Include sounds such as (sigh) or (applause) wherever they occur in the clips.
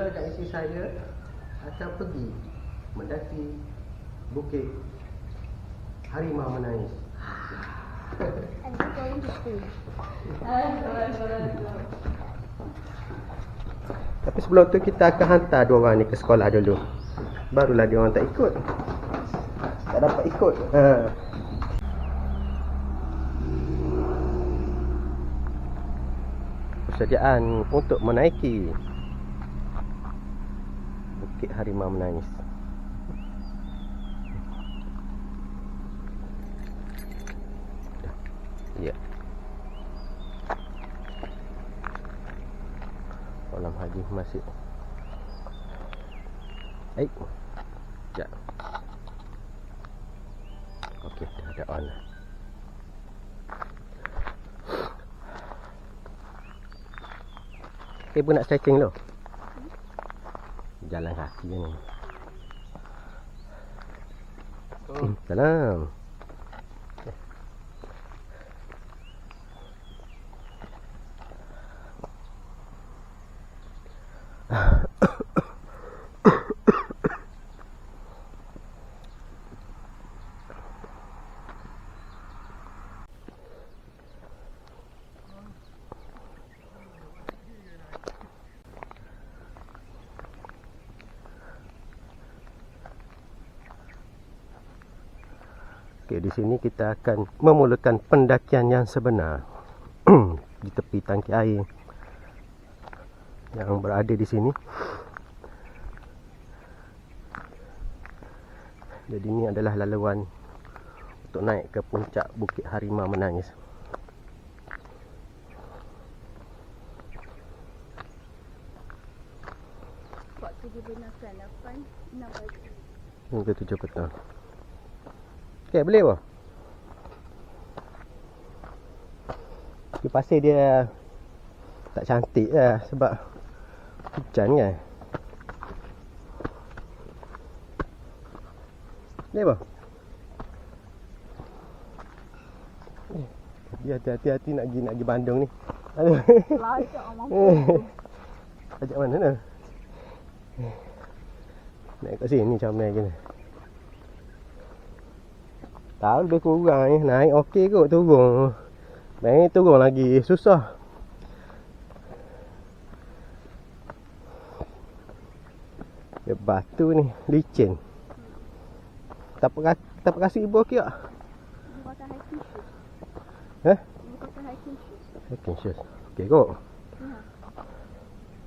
Dekat isteri saya akan pergi mendaki bukit harimau menangis. Tapi sebelum tu kita akan hantar dua orang ni ke sekolah dulu. Barulah dia orang tak ikut. Tak dapat ikut. Ha. Persediaan untuk menaiki Bukit Harimau Menangis. Ya. Kolam haji masih. Eh. Sekejap. Okey, dah ada on. Eh pun nak stretching tu Jalan kaki ni Hmm, Salam Okey, di sini kita akan memulakan pendakian yang sebenar (clears throat) di tepi tangki air yang berada di sini. Jadi ini adalah laluan untuk naik ke puncak Bukit Harimau Menangis. Waktu dia benarkan 8, 6 pagi. Hingga tujuh petang. Okey, boleh apa? Di pasir dia tak cantik lah sebab hujan kan. Boleh apa? Eh, Dia hati-hati nak pergi nak pergi Bandung ni. Aduh. Lajak mampu. Ajak mana? Naik kat sini comel kena. Tahu lebih kurang ni. Naik okey kot turun. Main turun lagi susah. Dia batu ni licin. Tak pakai tak pakai kasih ibu okey tak? Hiking shoes. Eh? Hiking shoes. Okey kot. Ya.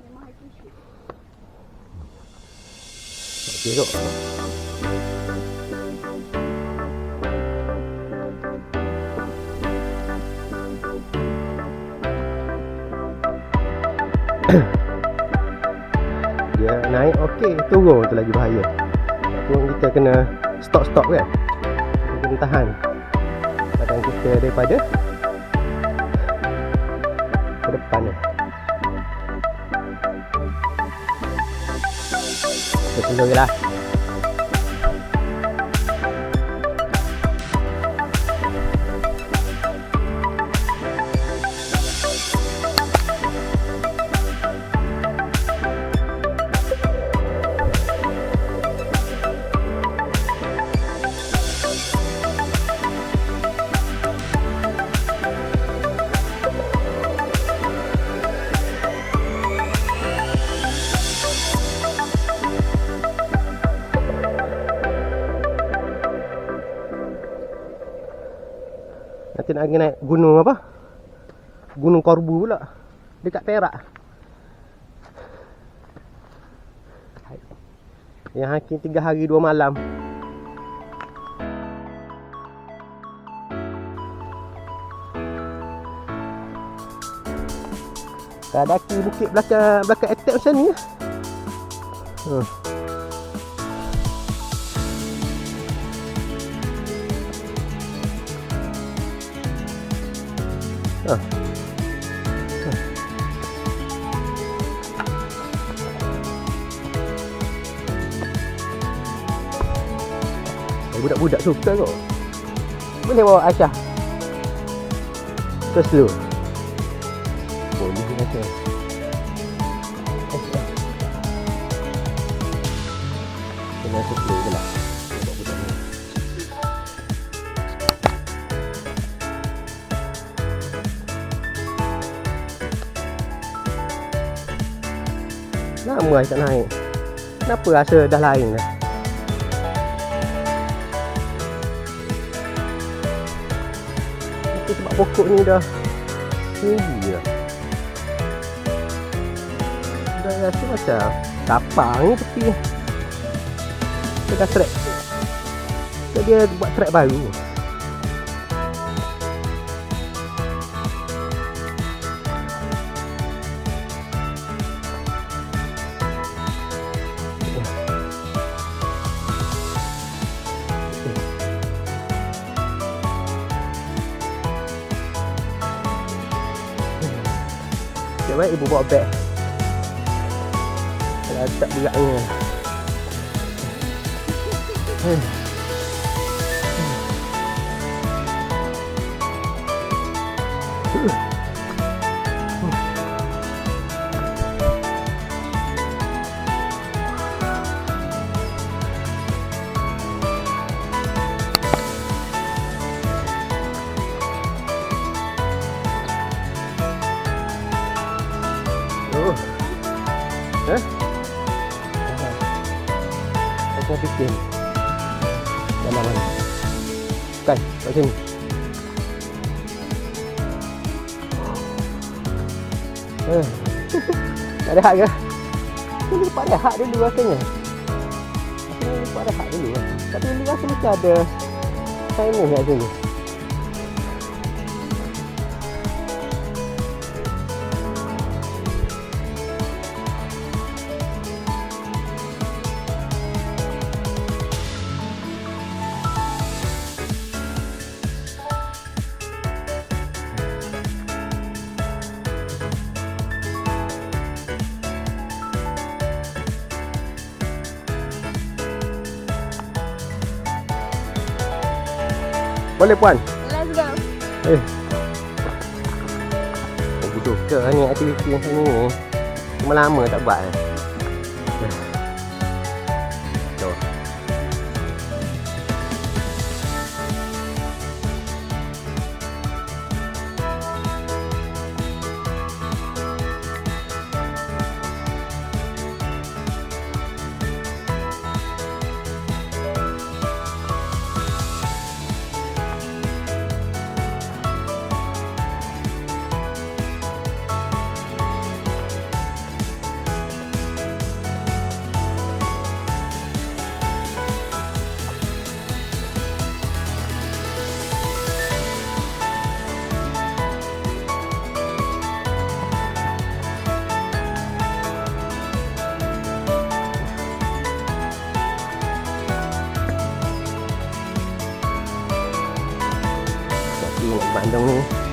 Memang hiking shoes. Okey kot. (coughs) Dia naik okey, turun tu lagi bahaya. Turun kita kena stop-stop kan. Kita kena tahan badan kita daripada ke depan ni. Kita tunggu lah. Nanti nak naik gunung apa? Gunung Korbu pula. Dekat Perak. Yang hakim 3 hari 2 malam. Kalau daki bukit belakang belakang attack macam ni. Hmm. Eh, Budak-budak suka kok. Boleh bawa Aisyah. Terus dulu. Boleh kata. Aisyah. Dengan suplai je lah Buat budak ni Lama saya tak naik Kenapa rasa dah lain dah pokok ni dah. Tinggi dah Dah rasa macam Tapang ni tepi Dia dah track dia buat track baru Cik baik ibu bawa beg Kalau tak beratnya Hmm. Eh? Aku fikir. Mana mana? Kan, kat sini. Eh. (laughs) Tak ada hak ke? Ni lupa ada hak dulu rasanya. Rasanya lupa ada hak dulu lah. Tapi dulu rasa macam ada timer kat sini. Boleh puan? Let's go. Eh. Lagi suka ni aktiviti macam ni. Cuma lama tak buat. eh. Tapi nak Bandung ni Ha,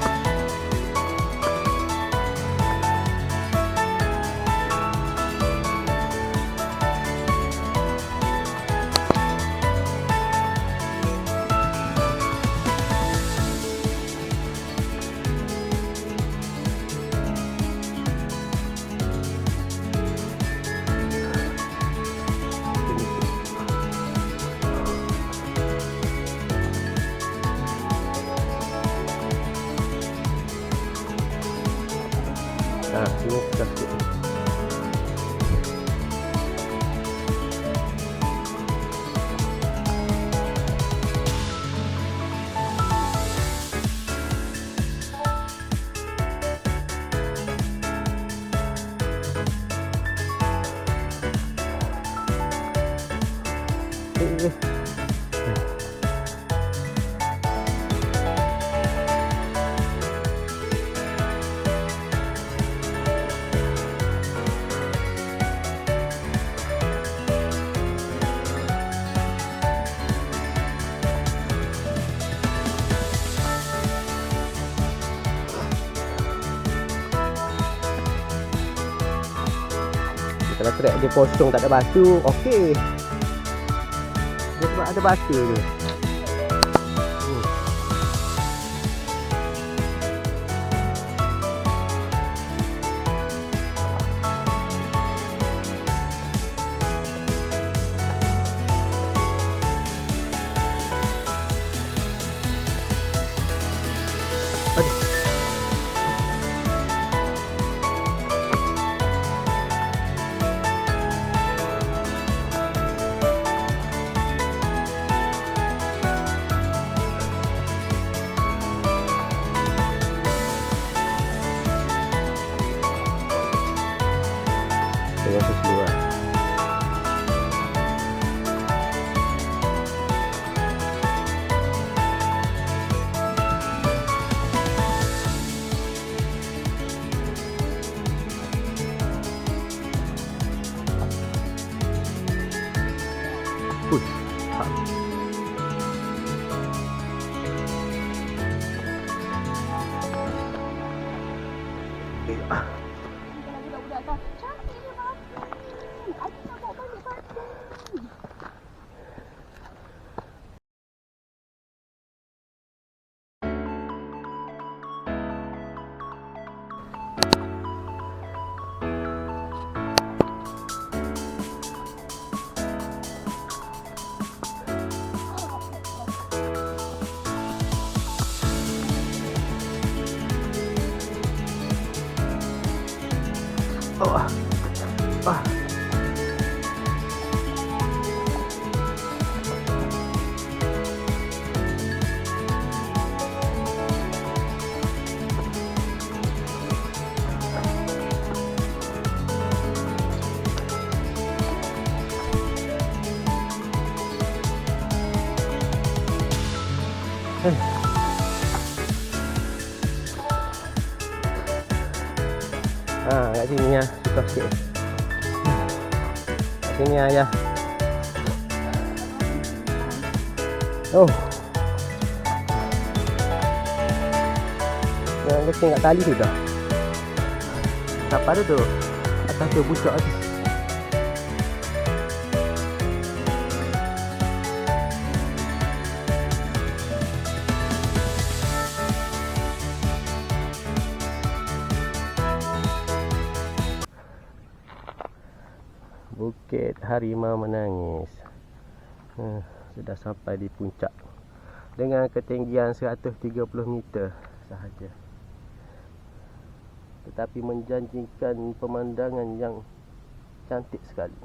Kalau track dia kosong tak ada batu, okey. Dia sebab susah sikit. Kat sini ya. Oh. Yang kecil kat tali tu dah. Apa ada tu? Atas tu bucak tu. Bukit Harimau Menangis. Ha, sudah sampai di puncak dengan ketinggian 130 meter sahaja. Tetapi menjanjikan pemandangan yang cantik sekali.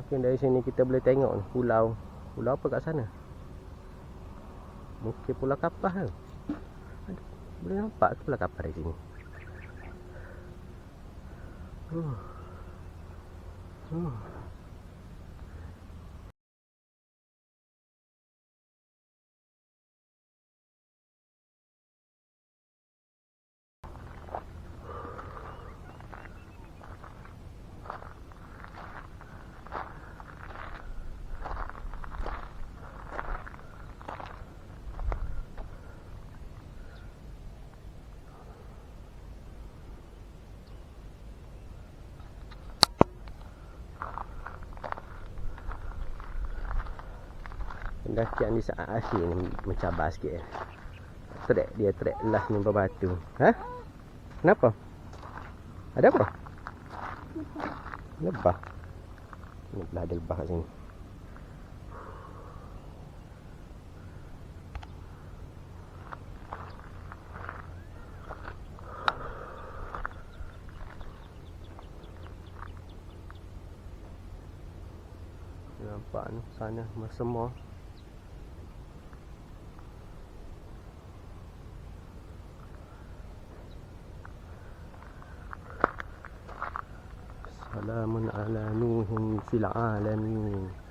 Mungkin dari sini kita boleh tengok pulau. Pulau apa kat sana? Mungkin pulau kapal? Aduh, boleh nampak ke pulau kapal dari sini? Oh. Oh. Pendakian di saat akhir ni mencabar sikit eh. Trek dia trek last ni berbatu. Ha? Kenapa? Ada apa? Lebah. Belah ada lebah kat sini. Nampak ni sana semua Nuhin fil alamin